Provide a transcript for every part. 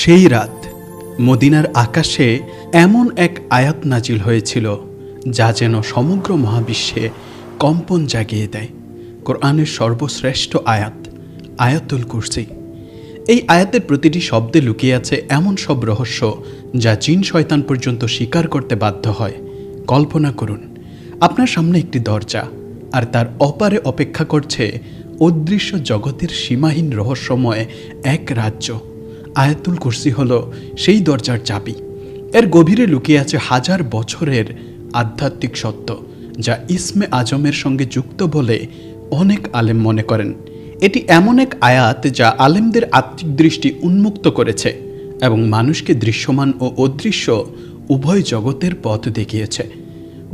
সেই রাত মদিনার আকাশে এমন এক আয়াত নাজিল হয়েছিল, যা যেন সমগ্র মহাবিশ্বে কম্পন জাগিয়ে দেয়। কোরআনের সর্বশ্রেষ্ঠ আয়াত, আয়াতুল কুরসি। এই আয়াতের প্রতিটি শব্দে লুকিয়ে আছে এমন সব রহস্য, যা জিন শয়তান পর্যন্ত স্বীকার করতে বাধ্য হয়। কল্পনা করুন, আপনার সামনে একটি দরজা, আর তার অপারে অপেক্ষা করছে অদৃশ্য জগতের সীমাহীন রহস্যময় এক রাজ্য। আয়াতুল কুরসি হল সেই দরজার চাবি। এর গভীরে লুকিয়ে আছে হাজার বছরের আধ্যাত্মিক সত্য, যা ইসমে আজমের সঙ্গে যুক্ত বলে অনেক আলেম মনে করেন। এটি এমন এক আয়াত যা আলেমদের আত্মিক দৃষ্টি উন্মুক্ত করেছে এবং মানুষকে দৃশ্যমান ও অদৃশ্য উভয় জগতের পথ দেখিয়েছে।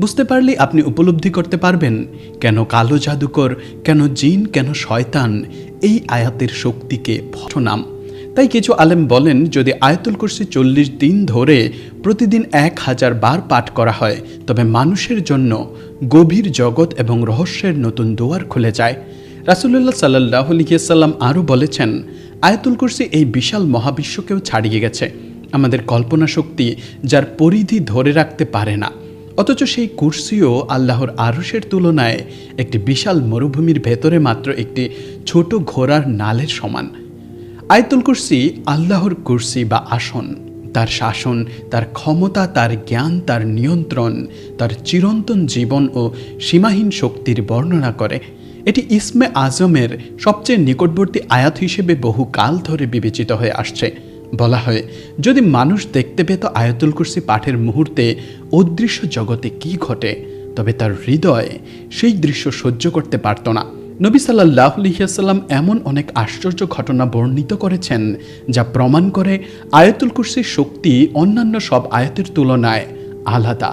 বুঝতে পারলে আপনি উপলব্ধি করতে পারবেন, কেন কালো জাদুকর, কেন জিন, কেন শয়তান এই আয়াতের শক্তিকে নাম তাই কিছু আলেম বলেন, যদি আয়াতুল কুরসি চল্লিশ দিন ধরে প্রতিদিন এক হাজার বার পাঠ করা হয়, তবে মানুষের জন্য গভীর জগৎ এবং রহস্যের নতুন দুয়ার খুলে যায়। রাসুল্লাহ সাল্লাহ আলিয়াল্লাম আরও বলেছেন, আয়াতুল কুরসি এই বিশাল মহাবিশ্বকেও ছাড়িয়ে গেছে। আমাদের কল্পনা শক্তি যার পরিধি ধরে রাখতে পারে না। অথচ সেই কুর্সিও আল্লাহর আরসের তুলনায় একটি বিশাল মরুভূমির ভেতরে মাত্র একটি ছোট ঘোড়ার নালের সমান। আয়তুল কুরসি আল্লাহর কুরসি বা আসন। তার শাসন, তার ক্ষমতা, তার জ্ঞান, তার নিয়ন্ত্রণ, তার চিরন্তন জীবন ও সীমাহীন শক্তির বর্ণনা করে। এটি ইসমে আজমের সবচেয়ে নিকটবর্তী আয়াত হিসেবে বহু কাল ধরে বিবেচিত হয়ে আসছে। বলা হয়, যদি মানুষ দেখতে পেত আয়াতুল কুরসি পাঠের মুহূর্তে অদৃশ্য জগতে কি ঘটে, তবে তার হৃদয় সেই দৃশ্য সহ্য করতে পারত না। নবী সাল্লাহ আলহিহাসাল্লাম এমন অনেক আশ্চর্য ঘটনা বর্ণিত করেছেন, যা প্রমাণ করে আয়াতুল কুরসির শক্তি অন্যান্য সব আয়াতের তুলনায় আলাদা।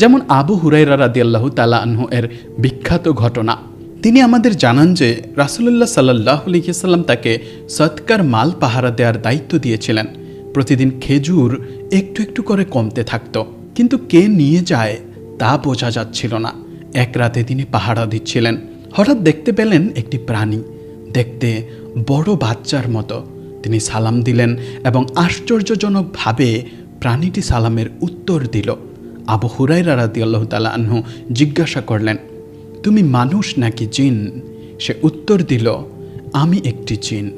যেমন আবু হুরাইরা রাদি আল্লাহ তালা এর বিখ্যাত ঘটনা। তিনি আমাদের জানান যে রাসুলুল্লাহ সাল্লাহ আলহিহাসাল্লাম তাকে সৎকার মাল পাহারা দেওয়ার দায়িত্ব দিয়েছিলেন। প্রতিদিন খেজুর একটু একটু করে কমতে থাকত, কিন্তু কে নিয়ে যায় তা বোঝা যাচ্ছিল না। এক রাতে তিনি পাহারা দিচ্ছিলেন। হঠাৎ দেখতে পেলেন একটি প্রাণী। দেখতে বড় বাচ্চার মতো। তিনি সালাম দিলেন এবং আশ্চর্যজনকভাবে প্রাণীটি সালামের উত্তর দিল। আবু হুরাইরা রাদি আল্লাহ তালা জিজ্ঞাসা করলেন, তুমি মানুষ নাকি জিন? সে উত্তর দিল, আমি একটি জিন।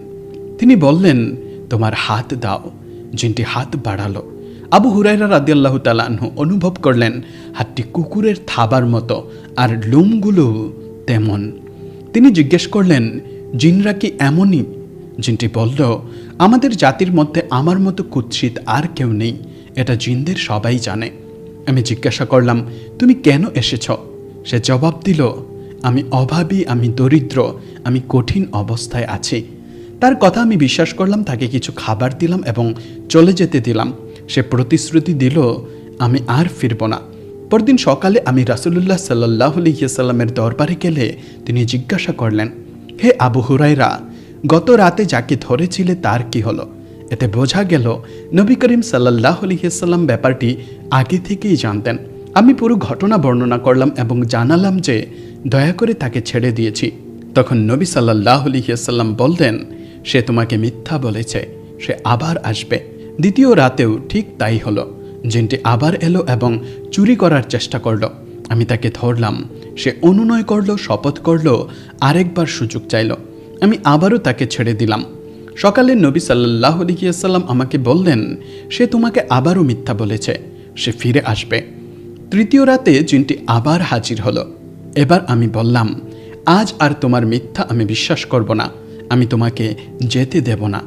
তিনি বললেন, তোমার হাত দাও। জিনটি হাত বাড়ালো। আবু হুরাইরা রাদিয়াল্লাহ তালাহু অনুভব করলেন, হাতটি কুকুরের থাবার মতো আর লুমগুলো তেমন। তিনি জিজ্ঞেস করলেন, জিনরা কি এমনই? জিনটি বলল, আমাদের জাতির মধ্যে আমার মতো কুৎসিত আর কেউ নেই, এটা জিনদের সবাই জানে। আমি জিজ্ঞাসা করলাম, তুমি কেন এসেছ? সে জবাব দিল, আমি অভাবী, আমি দরিদ্র, আমি কঠিন অবস্থায় আছি। তার কথা আমি বিশ্বাস করলাম, তাকে কিছু খাবার দিলাম এবং চলে যেতে দিলাম। সে প্রতিশ্রুতি দিল, আমি আর ফিরব না। পরদিন সকালে আমি রাসুলুল্লাহ সাল্লাহ আলহিসাল্লামের দরবারে গেলে তিনি জিজ্ঞাসা করলেন, হে আবু হুরাইরা গত রাতে যাকে ধরেছিলে তার কি হলো? এতে বোঝা গেল নবী করিম সাল্লাহ আলহিসাল্লাম ব্যাপারটি আগে থেকেই জানতেন। আমি পুরো ঘটনা বর্ণনা করলাম এবং জানালাম যে দয়া করে তাকে ছেড়ে দিয়েছি। তখন নবী সাল্লাহ আলহিসাল্লাম বললেন, সে তোমাকে মিথ্যা বলেছে, সে আবার আসবে। দ্বিতীয় রাতেও ঠিক তাই হলো। জিনটি আবার এলো এবং চুরি করার চেষ্টা করল। আমি তাকে ধরলাম। সে অনুনয় করল, শপথ করল, আরেকবার সুযোগ চাইল। আমি আবারও তাকে ছেড়ে দিলাম। সকালে নবী সাল্লাহ আলহিয়াসাল্লাম আমাকে বললেন, সে তোমাকে আবারও মিথ্যা বলেছে। সে ফিরে আসবে। তৃতীয় রাতে জিনটি আবার হাজির হলো। এবার আমি বললাম, আজ আর তোমার মিথ্যা আমি বিশ্বাস করব না। আমি তোমাকে যেতে দেব না।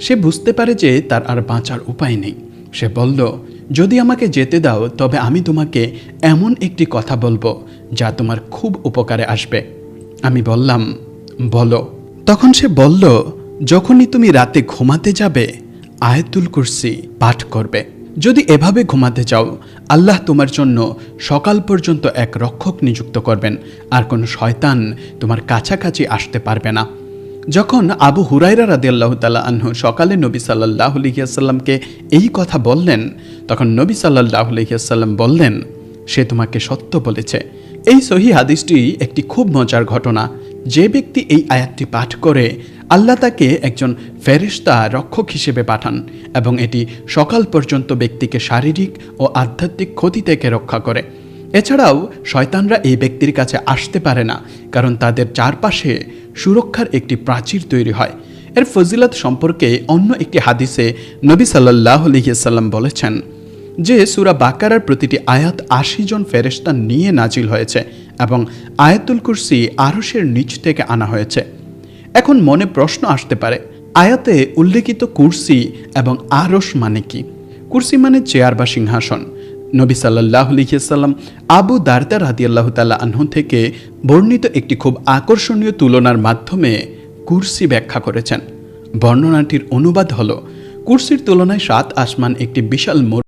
সে বুঝতে পারে যে তার আর বাঁচার উপায় নেই। সে বলল যদি আমাকে যেতে দাও, তবে আমি তোমাকে এমন একটি কথা বলব যা তোমার খুব উপকারে আসবে। আমি বললাম, বলো। তখন সে বলল, যখনই তুমি রাতে ঘুমাতে যাবে, আয়াতুল কুরসি পাঠ করবে। যদি এভাবে ঘুমাতে চাও আল্লাহ তোমার জন্য সকাল পর্যন্ত এক রক্ষক নিযুক্ত করবেন, আর কোনো শয়তান তোমার কাছাকাছি আসতে পারবে না। যখন আবু হুরাইরা রাদিয়াল্লাহ তালা আনহু সকালে নবী সাল্লাহ এই কথা বললেন, তখন নবী সাল্লাহ আলহিয়াসাল্লাম বললেন, সে তোমাকে সত্য বলেছে। এই সহি হাদিসটি একটি খুব মজার ঘটনা। যে ব্যক্তি এই আয়াতটি পাঠ করে, আল্লাহ তাকে একজন ফেরিস্তা রক্ষক হিসেবে পাঠান এবং এটি সকাল পর্যন্ত ব্যক্তিকে শারীরিক ও আধ্যাত্মিক ক্ষতি থেকে রক্ষা করে। এছাড়াও, শয়তানরা এই ব্যক্তির কাছে আসতে পারে না, কারণ তাদের চারপাশে সুরক্ষার একটি প্রাচীর তৈরি হয়। এর ফজিলত সম্পর্কে অন্য একটি হাদিসে নবী সাল্লাহ আলহিসাল্লাম বলেছেন যে সুরা বাকারার প্রতিটি আয়াত আশি জন ফেরেস্তা নিয়ে নাজিল হয়েছে এবং আয়াতুল কুরসি আরসের নিচ থেকে আনা হয়েছে। এখন মনে প্রশ্ন আসতে পারে, আয়াতে উল্লেখিত কুরসি এবং আরস মানে কি? কুরসি মানে চেয়ার বা সিংহাসন। নবী সাল্লাহ লিখিয়াসাল্লাম আবু দারদার হাতি আল্লাহ তাল্লাহ আনহু থেকে বর্ণিত একটি খুব আকর্ষণীয় তুলনার মাধ্যমে কুরসি ব্যাখ্যা করেছেন। বর্ণনাটির অনুবাদ হল, কুরসির তুলনায় সাত আসমান একটি বিশাল